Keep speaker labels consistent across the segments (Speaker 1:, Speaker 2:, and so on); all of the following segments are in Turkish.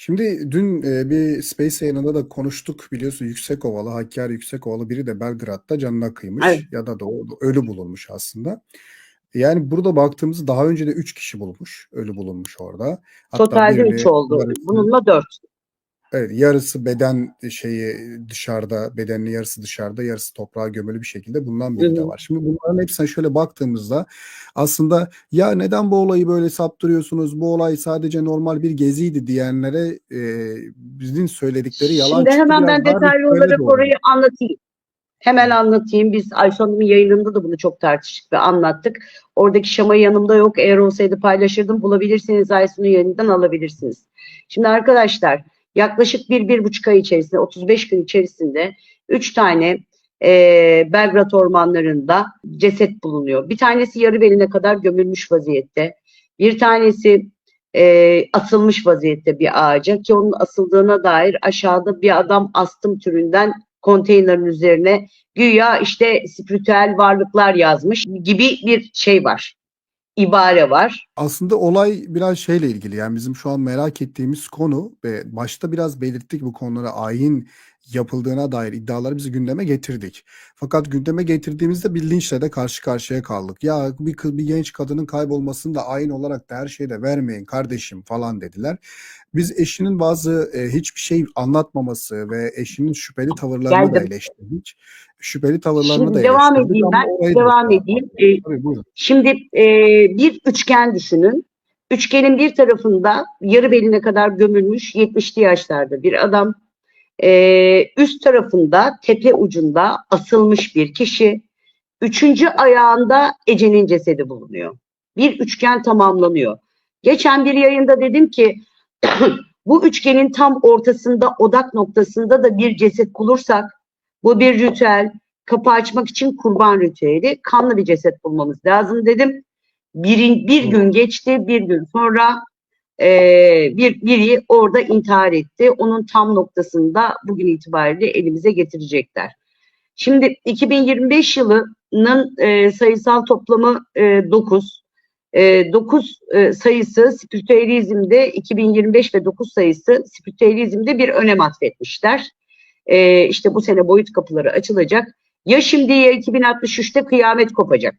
Speaker 1: Şimdi dün e, bir Space yayınında da konuştuk biliyorsun Yüksekovalı, Hakkari Yüksekovalı biri de Belgrad'da canına
Speaker 2: Evet.
Speaker 1: kıymış ya da doğru, ölü bulunmuş aslında. Yani burada baktığımızda daha önce de 3 kişi bulunmuş, ölü bulunmuş orada. Hatta
Speaker 2: Totalde 3
Speaker 1: birini
Speaker 2: oldu. Bununla 4.
Speaker 1: Evet, yarısı beden şeyi dışarıda, bedenin yarısı dışarıda, yarısı toprağa gömülü bir şekilde
Speaker 2: Hı
Speaker 1: biri de var. Şimdi bunların hepsine şöyle baktığımızda aslında ya neden bu olayı böyle saptırıyorsunuz? Bu olay sadece normal bir geziydi diyenlere e, bizim söyledikleri yalan
Speaker 2: Şimdi hemen ben detaylı olarak orayı anlatayım. Hemen anlatayım. Biz Ayşe Hanım'ın yayınında da bunu çok tartıştık ve anlattık. Oradaki şama yanımda yok. Eğer olsaydı paylaşırdım. Bulabilirsiniz Aysun'un yayınından alabilirsiniz. Şimdi arkadaşlar yaklaşık bir, bir buçuk ay içerisinde 35 gün içerisinde 3 tane e, Belgrad ormanlarında ceset bulunuyor. Bir tanesi yarı beline kadar gömülmüş vaziyette. Bir tanesi e, asılmış vaziyette bir ağaca ki onun asıldığına dair aşağıda bir adam astım türünden konteynerin üzerine güya işte spiritüel varlıklar yazmış gibi bir şey var. İbare var.
Speaker 1: Aslında olay biraz şeyle ilgili yani bizim şu an merak ettiğimiz konu ve başta biraz belirttik bu konulara ayin yapıldığına dair iddiaları biz gündeme getirdik. Fakat gündeme getirdiğimizde bir linçle de karşı karşıya kaldık. Ya bir, bir genç kadının kaybolmasını da ayin olarak da her şeyi de vermeyin kardeşim falan dediler. Biz eşinin bazı e, hiçbir şey anlatmaması ve eşinin şüpheli tavırlarını da
Speaker 2: Geldim.
Speaker 1: eleştirdik. Şüpheli tavırlarını
Speaker 2: Şimdi
Speaker 1: da
Speaker 2: devam edeyim ben.
Speaker 1: da
Speaker 2: Devam
Speaker 1: şey
Speaker 2: edeyim. Ee,
Speaker 1: Tabii buyurun.
Speaker 2: Şimdi e, bir üçgen düşünün. Üçgenin bir tarafında yarı beline kadar gömülmüş 70'li yaşlarda bir adam. E, üst tarafında tepe ucunda asılmış bir kişi. Üçüncü ayağında Ece'nin cesedi bulunuyor. Bir üçgen tamamlanıyor. Geçen bir yayında dedim ki bu üçgenin tam ortasında odak noktasında da bir ceset bulursak bu bir ritüel kapı açmak için kurban ritüeli kanlı bir ceset bulmamız lazım dedim. Bir, bir gün geçti bir gün sonra eee, bir biri orada intihar etti. Onun tam noktasında bugün itibariyle elimize getirecekler. Şimdi 2025 yılının e, sayısal toplamı e, 9. E, 9 e, sayısı spiritüelizmde 2025 ve 9 sayısı spiritüelizmde bir önem atfetmişler. E, işte bu sene boyut kapıları açılacak. Ya şimdi ya 2063'te kıyamet kopacak.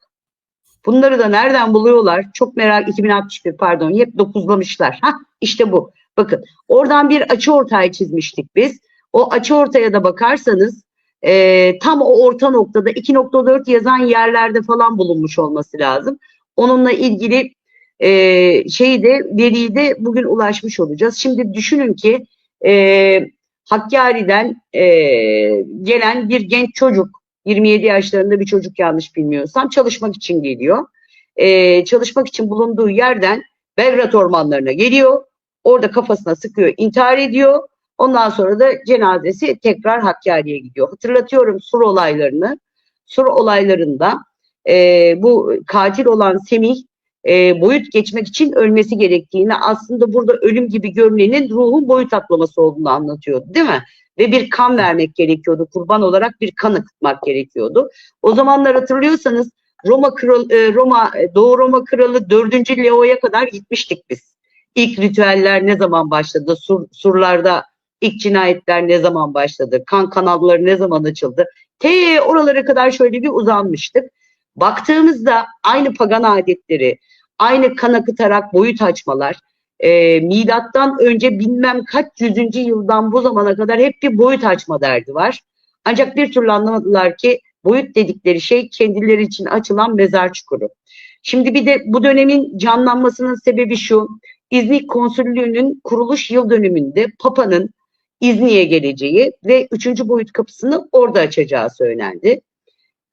Speaker 2: Bunları da nereden buluyorlar? Çok merak 2061 pardon hep dokuzlamışlar. Hah işte bu. Bakın oradan bir açı ortay çizmiştik biz. O açı ortaya da bakarsanız e, tam o orta noktada 2.4 yazan yerlerde falan bulunmuş olması lazım. Onunla ilgili e, şeyi de veriyi de bugün ulaşmış olacağız. Şimdi düşünün ki e, Hakkari'den e, gelen bir genç çocuk 27 yaşlarında bir çocuk yanlış bilmiyorsam çalışmak için geliyor. E, çalışmak için bulunduğu yerden Belgrad ormanlarına geliyor. Orada kafasına sıkıyor, intihar ediyor. Ondan sonra da cenazesi tekrar Hakkari'ye gidiyor. Hatırlatıyorum sur olaylarını. Sur olaylarında e, bu katil olan Semih e, boyut geçmek için ölmesi gerektiğini aslında burada ölüm gibi görünenin ruhun boyut atlaması olduğunu anlatıyordu değil mi? Ve bir kan vermek gerekiyordu. Kurban olarak bir kan akıtmak gerekiyordu. O zamanlar hatırlıyorsanız Roma Kral, e, Roma Doğu Roma Kralı 4. Leo'ya kadar gitmiştik biz. İlk ritüeller ne zaman başladı? Sur, surlarda ilk cinayetler ne zaman başladı? Kan kanalları ne zaman açıldı? Te oralara kadar şöyle bir uzanmıştık. Baktığımızda aynı pagan adetleri, aynı kan akıtarak boyut açmalar, e, milattan önce bilmem kaç yüzüncü yıldan bu zamana kadar hep bir boyut açma derdi var. Ancak bir türlü anlamadılar ki boyut dedikleri şey kendileri için açılan mezar çukuru. Şimdi bir de bu dönemin canlanmasının sebebi şu. İznik Konsüllüğü'nün kuruluş yıl dönümünde Papa'nın İznik'e geleceği ve üçüncü boyut kapısını orada açacağı söylendi.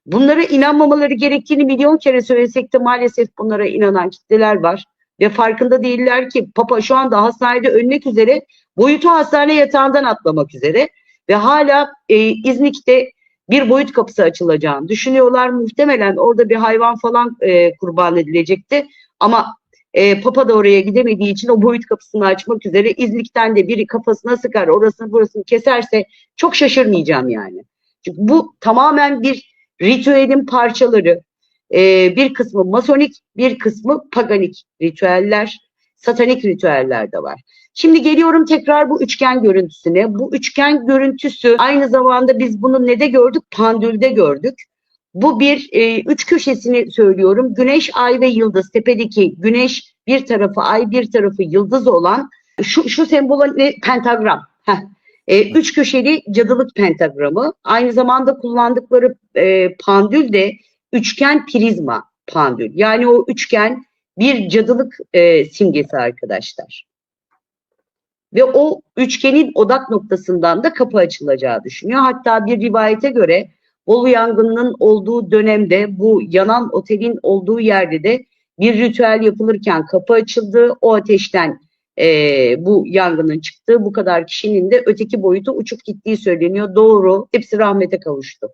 Speaker 2: Bunlara inanmamaları gerektiğini milyon kere söylesek de maalesef bunlara inanan kitleler var. Ve farkında değiller ki Papa şu anda hastanede ölmek üzere boyutu hastane yatağından atlamak üzere ve hala e, İznik'te bir boyut kapısı açılacağını düşünüyorlar. Muhtemelen orada bir hayvan falan e, kurban edilecekti ama e, Papa da oraya gidemediği için o boyut kapısını açmak üzere İznik'ten de biri kafasına sıkar orasını burasını keserse çok şaşırmayacağım yani. Çünkü bu tamamen bir ritüelin parçaları. E, bir kısmı masonik, bir kısmı paganik ritüeller. satanik ritüeller de var. Şimdi geliyorum tekrar bu üçgen görüntüsüne. Bu üçgen görüntüsü aynı zamanda biz bunu ne de gördük? Pandülde gördük. Bu bir e, üç köşesini söylüyorum. Güneş, ay ve yıldız. Tepedeki güneş bir tarafı ay bir tarafı yıldız olan şu, şu sembol ne? Pentagram. Heh. E, üç köşeli cadılık pentagramı. Aynı zamanda kullandıkları e, pandül de üçgen prizma pandül. Yani o üçgen bir cadılık e, simgesi arkadaşlar. Ve o üçgenin odak noktasından da kapı açılacağı düşünüyor. Hatta bir rivayete göre Bolu yangınının olduğu dönemde bu yanan otelin olduğu yerde de bir ritüel yapılırken kapı açıldı. O ateşten e, bu yangının çıktığı bu kadar kişinin de öteki boyuta uçup gittiği söyleniyor. Doğru. Hepsi rahmete kavuştu.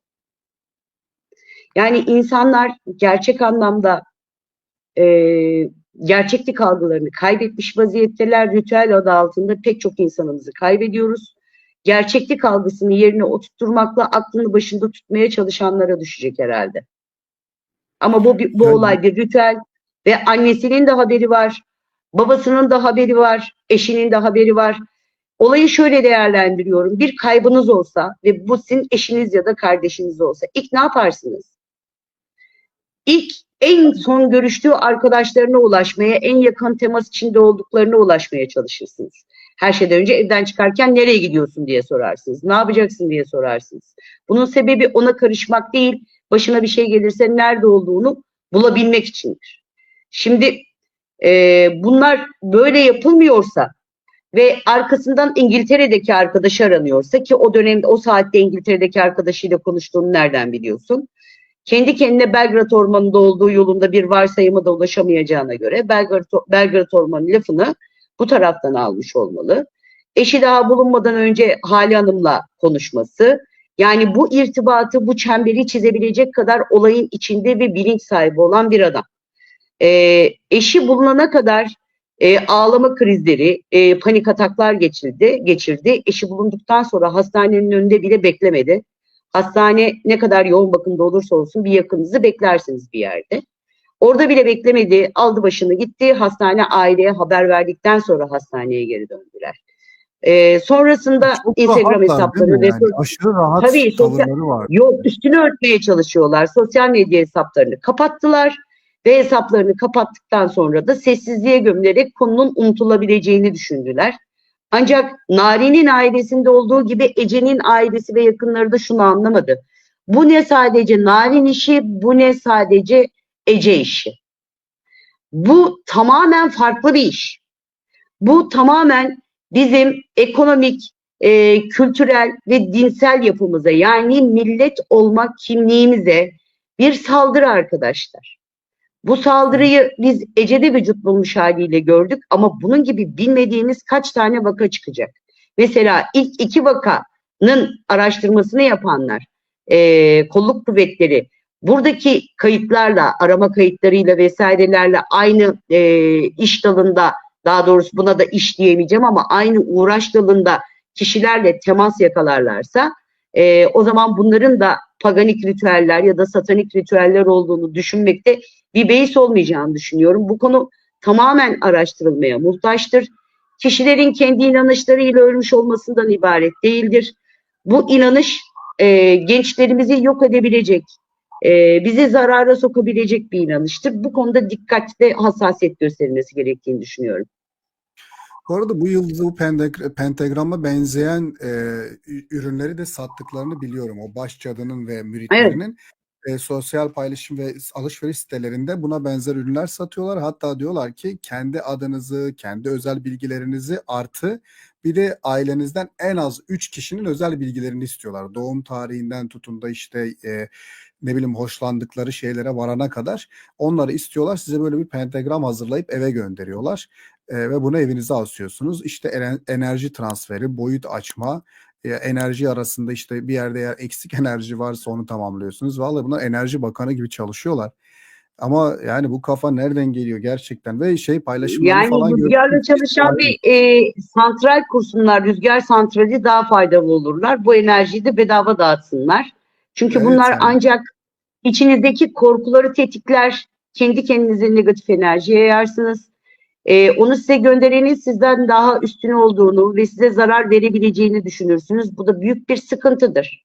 Speaker 2: Yani insanlar gerçek anlamda e, gerçeklik algılarını kaybetmiş vaziyetteler. Ritüel adı altında pek çok insanımızı kaybediyoruz. Gerçeklik algısını yerine oturtturmakla aklını başında tutmaya çalışanlara düşecek herhalde. Ama bu, bu olay bir ritüel ve annesinin de haberi var, babasının da haberi var, eşinin de haberi var. Olayı şöyle değerlendiriyorum. Bir kaybınız olsa ve bu sizin eşiniz ya da kardeşiniz olsa ilk ne yaparsınız? İlk en son görüştüğü arkadaşlarına ulaşmaya, en yakın temas içinde olduklarına ulaşmaya çalışırsınız. Her şeyden önce evden çıkarken nereye gidiyorsun diye sorarsınız. Ne yapacaksın diye sorarsınız. Bunun sebebi ona karışmak değil, başına bir şey gelirse nerede olduğunu bulabilmek içindir. Şimdi e, bunlar böyle yapılmıyorsa ve arkasından İngiltere'deki arkadaşı aranıyorsa ki o dönemde o saatte İngiltere'deki arkadaşıyla konuştuğunu nereden biliyorsun? Kendi kendine Belgrad Ormanı'nda olduğu yolunda bir varsayıma da ulaşamayacağına göre Belgrad, Belgrad Ormanı lafını bu taraftan almış olmalı. Eşi daha bulunmadan önce Hali Hanım'la konuşması, yani bu irtibatı, bu çemberi çizebilecek kadar olayın içinde ve bilinç sahibi olan bir adam. Ee, eşi bulunana kadar e, ağlama krizleri, e, panik ataklar geçirdi, geçirdi. Eşi bulunduktan sonra hastanenin önünde bile beklemedi. Hastane ne kadar yoğun bakımda olursa olsun bir yakınınızı beklersiniz bir yerde. Orada bile beklemedi, aldı başını gitti. Hastane aileye haber verdikten sonra hastaneye geri döndüler. Ee, sonrasında
Speaker 1: Çok
Speaker 2: Instagram hesapları ve
Speaker 1: yani? Aşırı rahat
Speaker 2: Tabii, sosyal-
Speaker 1: var.
Speaker 2: Yok üstünü örtmeye çalışıyorlar. Sosyal medya hesaplarını kapattılar ve hesaplarını kapattıktan sonra da sessizliğe gömülerek konunun unutulabileceğini düşündüler. Ancak Nari'nin ailesinde olduğu gibi Ece'nin ailesi ve yakınları da şunu anlamadı. Bu ne sadece Narin işi, bu ne sadece Ece işi. Bu tamamen farklı bir iş. Bu tamamen bizim ekonomik, e, kültürel ve dinsel yapımıza yani millet olmak kimliğimize bir saldırı arkadaşlar. Bu saldırıyı biz Ece'de vücut bulmuş haliyle gördük ama bunun gibi bilmediğimiz kaç tane vaka çıkacak. Mesela ilk iki vakanın araştırmasını yapanlar, e, kolluk kuvvetleri buradaki kayıtlarla, arama kayıtlarıyla vesairelerle aynı e, iş dalında daha doğrusu buna da iş diyemeyeceğim ama aynı uğraş dalında kişilerle temas yakalarlarsa e, o zaman bunların da paganik ritüeller ya da satanik ritüeller olduğunu düşünmekte bir beis olmayacağını düşünüyorum. Bu konu tamamen araştırılmaya muhtaçtır. Kişilerin kendi inanışlarıyla ölmüş olmasından ibaret değildir. Bu inanış e, gençlerimizi yok edebilecek, e, bizi zarara sokabilecek bir inanıştır. Bu konuda dikkat ve hassasiyet gösterilmesi gerektiğini düşünüyorum.
Speaker 1: Bu arada bu yıldızı bu pentag- pentagrama benzeyen e, ürünleri de sattıklarını biliyorum. O baş cadının ve müritlerinin e, sosyal paylaşım ve alışveriş sitelerinde buna benzer ürünler satıyorlar. Hatta diyorlar ki kendi adınızı, kendi özel bilgilerinizi artı bir de ailenizden en az 3 kişinin özel bilgilerini istiyorlar. Doğum tarihinden tutun da işte e, ne bileyim hoşlandıkları şeylere varana kadar onları istiyorlar. Size böyle bir pentagram hazırlayıp eve gönderiyorlar. E, ve bunu evinize asıyorsunuz. İşte ene- enerji transferi, boyut açma, enerji arasında işte bir yerde eğer eksik enerji varsa onu tamamlıyorsunuz. Vallahi bunlar enerji bakanı gibi çalışıyorlar. Ama yani bu kafa nereden geliyor gerçekten ve şey paylaşımları
Speaker 2: Yani
Speaker 1: falan
Speaker 2: rüzgarla
Speaker 1: görüyorsunuz.
Speaker 2: çalışan bir e, santral kursunlar, rüzgar santrali daha faydalı olurlar. Bu enerjiyi de bedava dağıtsınlar. Çünkü
Speaker 1: Evet,
Speaker 2: bunlar
Speaker 1: yani.
Speaker 2: ancak içinizdeki korkuları tetikler, kendi kendinize negatif enerji yayarsınız. Ee, onu size gönderenin sizden daha üstün olduğunu ve size zarar verebileceğini düşünürsünüz. Bu da büyük bir sıkıntıdır.